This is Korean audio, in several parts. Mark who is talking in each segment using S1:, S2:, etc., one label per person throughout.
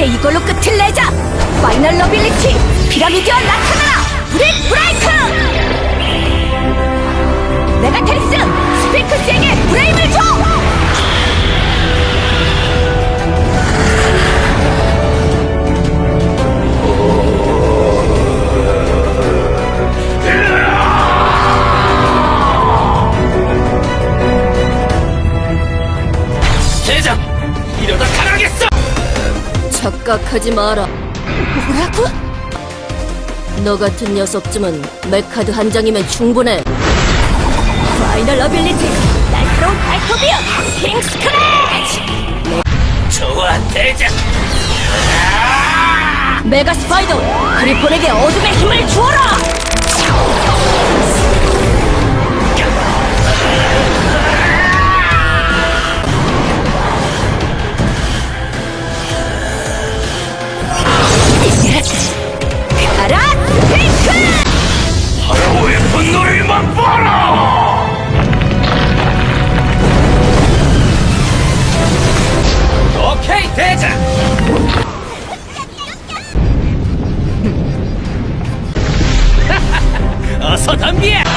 S1: 이제 이걸로 끝을 내자! 파이널 러빌리티! 피라미드와 나타나라! 브릭 브레이크! 착각하지 마라. 뭐라고? 너 같은 녀석쯤은 메카드 한 장이면 충분해. 파이널 어빌리티! 날카로운 발톱이여! 킹 스 크래치!
S2: 좋아, 대장!
S1: 메가 스파이더! 그리폰에게 어둠의 힘을 주어라! 대장! 어서 덤비야!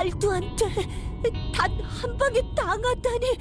S1: 말도 안 돼. 단한 방에 당하다니